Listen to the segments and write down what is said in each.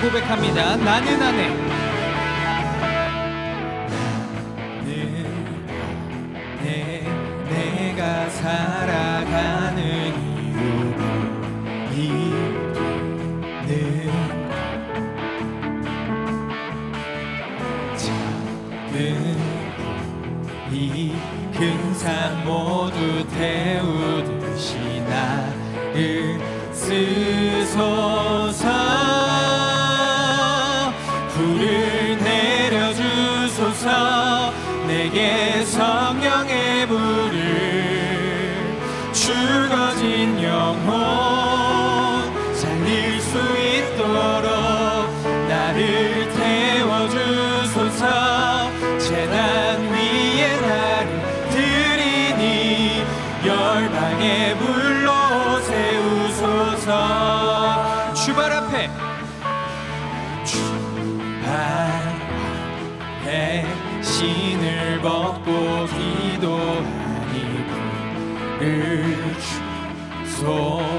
고백합니다. 나는 아내. 내, 내게 성령의 불을 죽어진 영혼 살릴 수 있도록 나를 태워주소서. 재단 위에 나를 들이니 열방의 불로 세우소서. 주발 앞에 신을 벗고 기도하니 불을 주소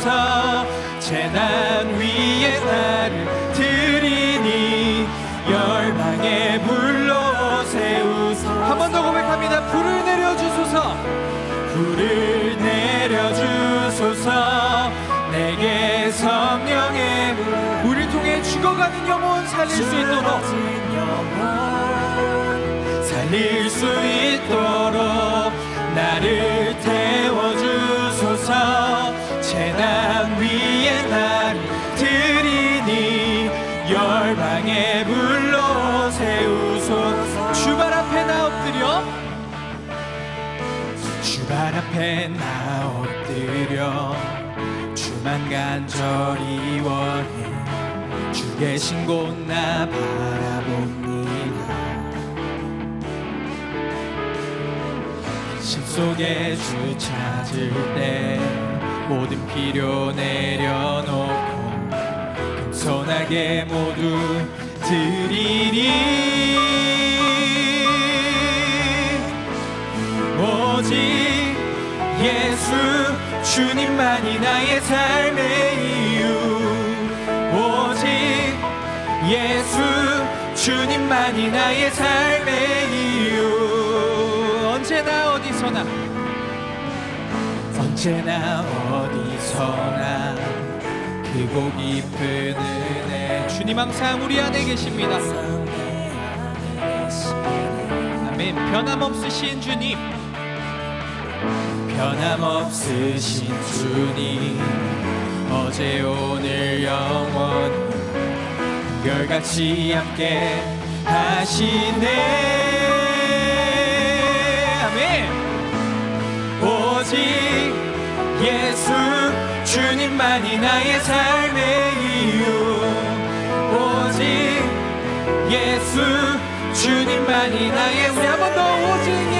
태워주소서. 재단 위에 나를 들이니 열방의 불로 세우소 한 번 더 고백합니다. 불을 내려주소서. 불을 내려주소서. 내게 성령의 불 우리를 통해 죽어가는 영혼 살릴 수 있도록. 살릴 수 있도록. 나를 앞에 나 엎드려 주만 간절히 원해 주 계신 곳 나 바라봅니다. 심 속에 주 찾을 때 모든 필요 내려놓고 겸손하게 모두 드리니 예수 주님만이 나의 삶의 이유. 오직 예수 주님만이 나의 삶의 이유. 언제나 어디서나 언제나 어디서나 크고 깊은 은혜. 주님 항상 우리 안에 계십니다. 아멘. 변함없으신 주님 변함없으신 주님 어제 오늘 영원 별같이 함께 하시네. 아멘. 오직 예수 주님만이 나의 삶의 이유. 오직 예수 주님만이 나의 우리 한 번 더 오직 오직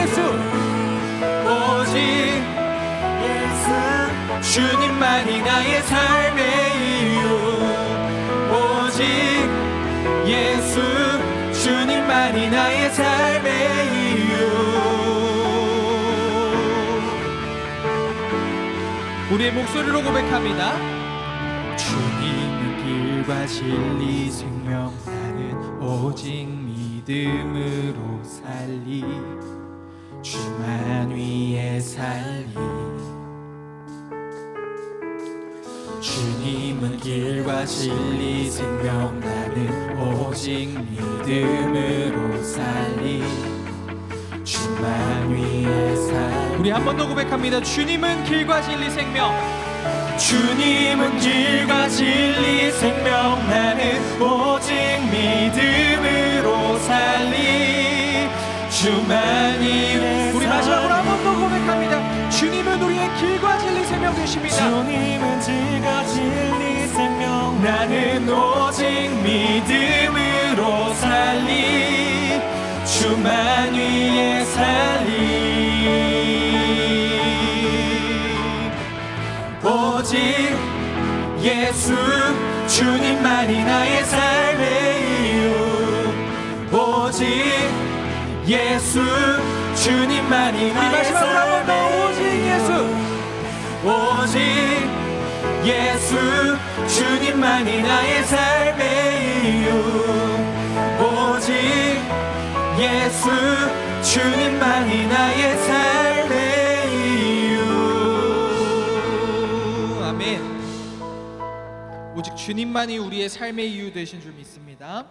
주님만이 나의 삶의 이유. 오직 예수 주님만이 나의 삶의 이유. 우리의 목소리로 고백합니다. 주님은 길과 진리 생명 나는 오직 믿음으로 살리. 주만 위에 살리 주님은 길과 진리 생명 나는 오직 믿음으로 살리. 주만 위에 살리. 우리 한 번 더 고백합니다. 주님은 길과 진리 생명. 주님은 길과 진리 생명 나는 오직 믿음으로 살리. 주만이 우 리 마지막으로 한번더 고백합니다. 주님은 길과 진리 생명 되십니다 나는 오직 믿음으로 살리 주만 위에 살리. 오직 예수 주님만이 나의 삶의 이유. 오직 예수 주님만이 나의 삶의 예수 오직 예수 주님만이 나의 삶의 이유. 오직 예수 주님만이 나의 삶의 이유. 아멘. 오직 주님만이 우리의 삶의 이유 되신 줄 믿습니다.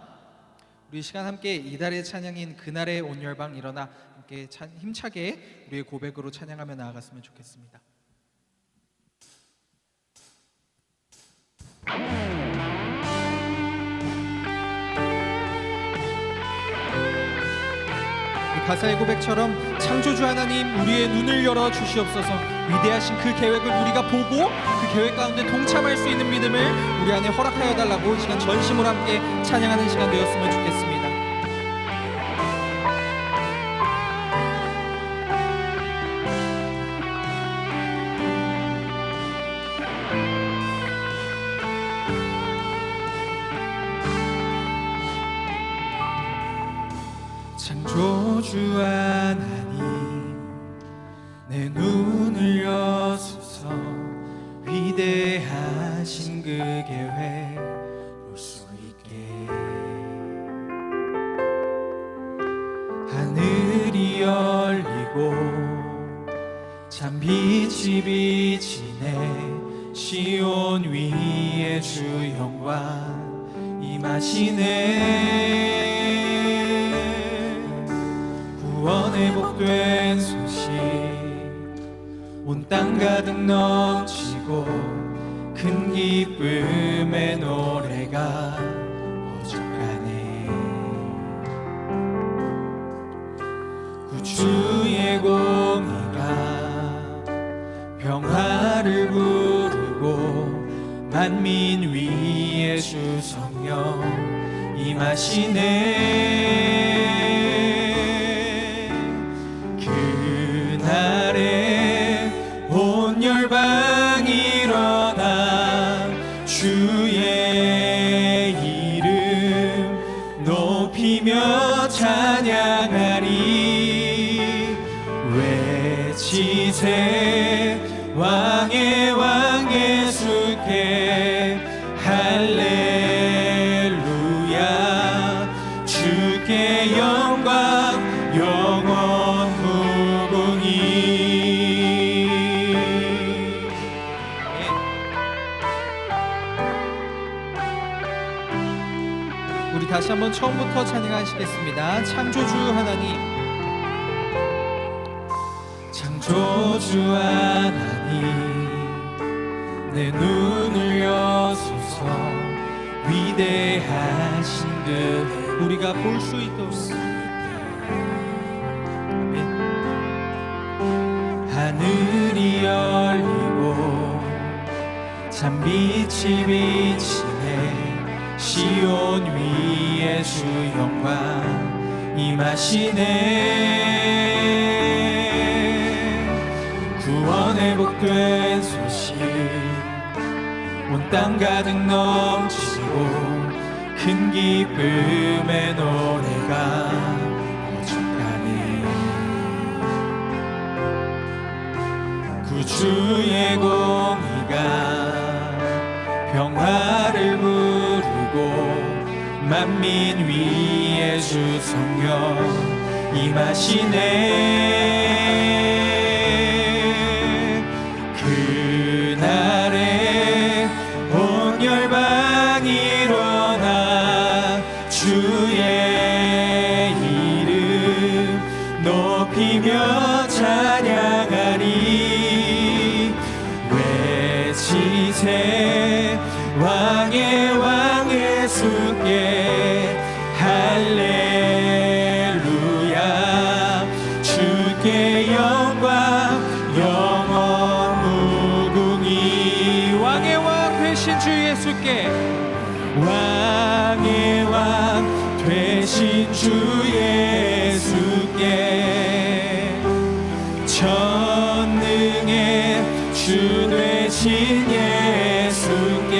우리 이 시간 함께 이달의 찬양인 그날의 온열방 일어나 함께 찬- 힘차게 우리의 고백으로 찬양하며 나아갔으면 좋겠습니다 가사의 고백처럼 창조주 하나님 우리의 눈을 열어 주시옵소서 위대하신 그 계획을 우리가 보고 그 계획 가운데 동참할 수 있는 믿음을 우리 안에 허락하여 달라고 이 시간 전심으로 함께 찬양하는 시간 되었으면 좋겠습니다. 조주 하나님 내 눈을 여소서 위대하신 그 계획 볼 수 있게. 하늘이 열리고 참 빛이 비치네. 시온 위에 주 영광 임하시네 구원의 복된 소식. 온 땅 가득 넘치고 큰 기쁨의 노래가 오죽하네. 구주의 공의가 평화를 부르고 만민 위에 주 성령 임하시네 예수께 할렐루야. 주께 영광 영원 무궁히 우리 다시 한번 처음부터 찬양하시겠습니다. 창조주 하나님. 창조주 하나님 내 눈을 여소서. 위대하신 그 우리가 볼 수 있도록. 하늘이 열리고 참 빛이 비치네. 시온 위에 주 영광 임하시네. 구원의 온 땅 가득 넘치고 큰 기쁨의 노래가 오죽하네. 구주의 공의가 평화를 부르고 만민 위에 주 성령 임하시네 주의 이름 높이며 찬양하리. 외치세 왕의 왕 예수께 할렐루야. 주께 영광 영원 무궁히 왕의 왕 되신 주 예수께 주 예수께 전능의 주 되신 예수께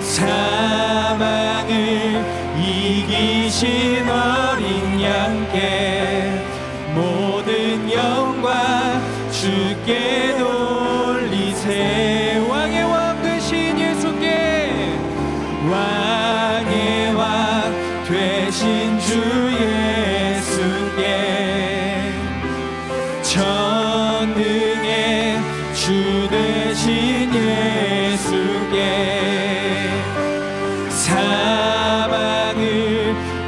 사망을 이기신 어린 양께 신 예수께 사망을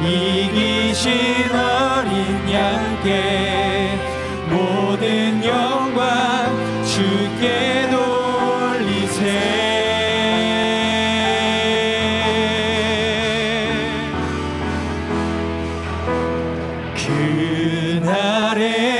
이기신 어린 양께 모든 영광 주께 돌리세. 그날의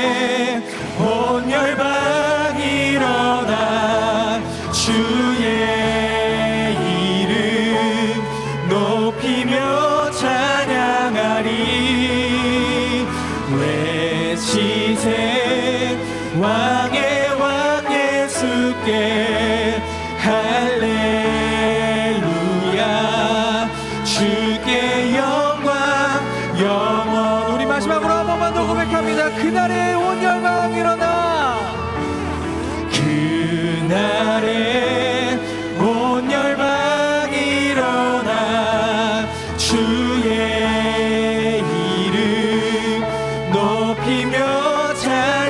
your time.